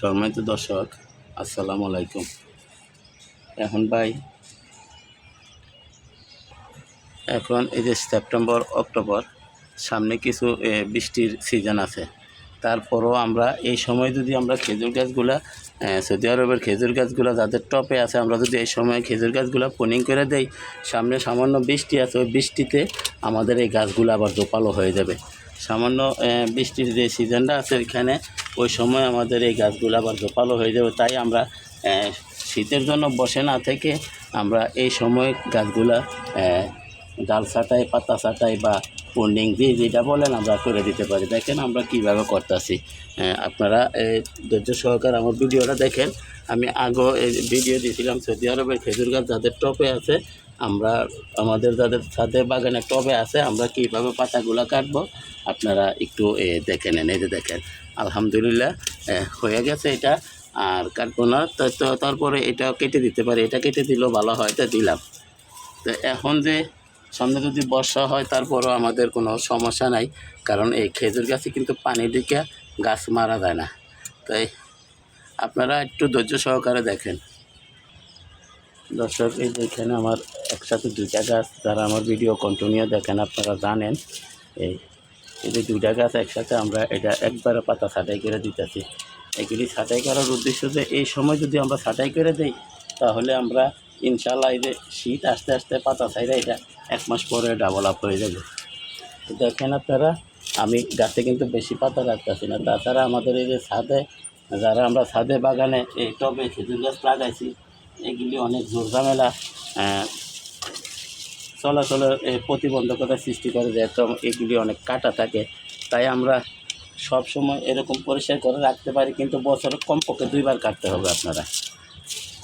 সম্মানিত দর্শক, আসসালামু আলাইকুম। এখন ভাই, এখন এই যে সেপ্টেম্বর, অক্টোবর, সামনে কিছু বৃষ্টির সিজন আছে। তারপরও আমরা এই সময় যদি আমরা খেজুর গাছগুলা সৌদি আরবের খেজুর গাছগুলা যাদের টপে আছে, আমরা যদি এই সময় খেজুর গাছগুলা পোনিং করে দেই, সামনে সামান্য বৃষ্টি আছে, ওই বৃষ্টিতে আমাদের এই গাছগুলো আবার জোপালো হয়ে যাবে। সামান্য বৃষ্টির যে সিজনটা আছে এখানে ওই সময় আমাদের এই গাছগুলো আবার জোপালো হয়ে যাবে। তাই আমরা শীতের জন্য বসে না থেকে আমরা এই সময় গাছগুলা ডাল ছাটাই, পাতা ছাটাই বা পুন্ডিং দিয়ে যেটা বলেন আমরা করে দিতে পারি। দেখেন আমরা কীভাবে করতেছি। আপনারা ধৈর্য সহকারে আমার ভিডিওটা দেখেন। আমি এই ভিডিও দিয়েছিলাম সৌদি আরবের খেজুর গাছ যাদের টপে আছে আমরা আমাদের যাদের ছাদে বাগানে টবে আছে আমরা কীভাবে পাতাগুলো কাটবো আপনারা একটু এ, দেখে নেন এই যে দেখেন আলহামদুলিল্লাহ হয়ে গেছে এটা আর কাটবো না তো তারপরে এটা কেটে দিতে পারে এটা কেটে দিলেও ভালো হয় তো দিলাম। তো এখন যে সামনে যদি বর্ষা হয় তারপরও আমাদের কোনো সমস্যা নাই কারণ এই খেজুর গাছে কিন্তু পানি দিকে গাছ মারা যায় না। তাই আপনারা একটু ধৈর্য সহকারে দেখেন। দর্শক, এই যে এখানে আমার একসাথে দুইটা গাছ, যারা আমার ভিডিও কন্টিনিউ দেখেন, আপনারা জানেন, এই এই যে দুইটা গাছ একসাথে আমরা এটা একবারে পাতা ছাঁটাই করে দিতেছি। এগুলি ছাঁটাই করার উদ্দেশ্য যে এই সময় যদি আমরা ছাঁটাই করে দিই, তাহলে আমরা ইনশাল্লাহ এই যে শীত আস্তে আস্তে পাতা ছাইরা এটা এক মাস পরে ডাবল আপ হয়ে যাবে। দেখেন আপনারা, আমি গাছে কিন্তু বেশি পাতা রাখতেছি না। তাছাড়া আমাদের এই যে ছাদে, যারা আমরা ছাদে বাগানে এই টবে খেজুর গাছ লাগাইছি এগুলি অনেক জোর ঝামেলা চলাচলের প্রতিবন্ধকতা সৃষ্টি করে যেহেতু এগুলি অনেক কাটা থাকে, তাই আমরা সব সময় এরকম পরিষ্কার করে রাখতে পারি, কিন্তু বছরে কমপক্ষে দুইবার কাটতে হবে আপনারা।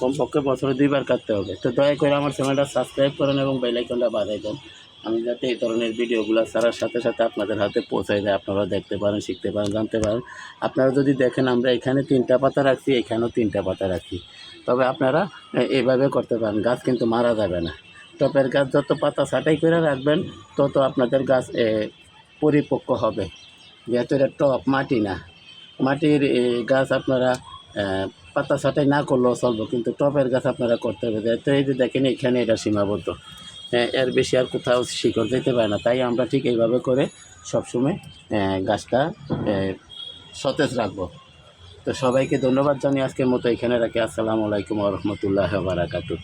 কমপক্ষে বছরে দুইবার কাটতে হবে। তো দয়া করে আমার চ্যানেলটা সাবস্ক্রাইব করেন এবং বেলাইকনটা বাজাই দেন। আমি যাতে এই ধরনের ভিডিওগুলো ছাড়ার সাথে সাথে আপনাদের হাতে পৌঁছায় যায় আপনারা দেখতে পারেন শিখতে পারেন জানতে পারেন। আপনারা যদি দেখেন আমরা এখানে তিনটা পাতা রাখছি এখানেও তিনটা পাতা রাখছি তবে আপনারা এ, এইভাবে করতে পারেন গাছ কিন্তু মারা যাবে না। টপের গাছ যত পাতা ছাঁটাই করে রাখবেন তত আপনাদের গাছ পরিপক্ক হবে। যেহেতু এটা টপ মাটি না। মাটির গাছ আপনারা পাতা ছাঁটাই না করলেও চলবে কিন্তু টপের গাছ আপনারা করতে হবে। যেহেতু এই যে দেখেন এখানে এটা সীমাবদ্ধ। এর বেশি আর কোথাও শিকড় যেতে পারে না। তাই আমরা ঠিক এইভাবে করে সবসময় এ, গাছটা সতেজ রাখব। তো সবাইকে ধন্যবাদ জানিয়ে আজকের মতো এখানে রাখি। আসসালামু আলাইকুম রহমতুল্লাহ বারাকাতু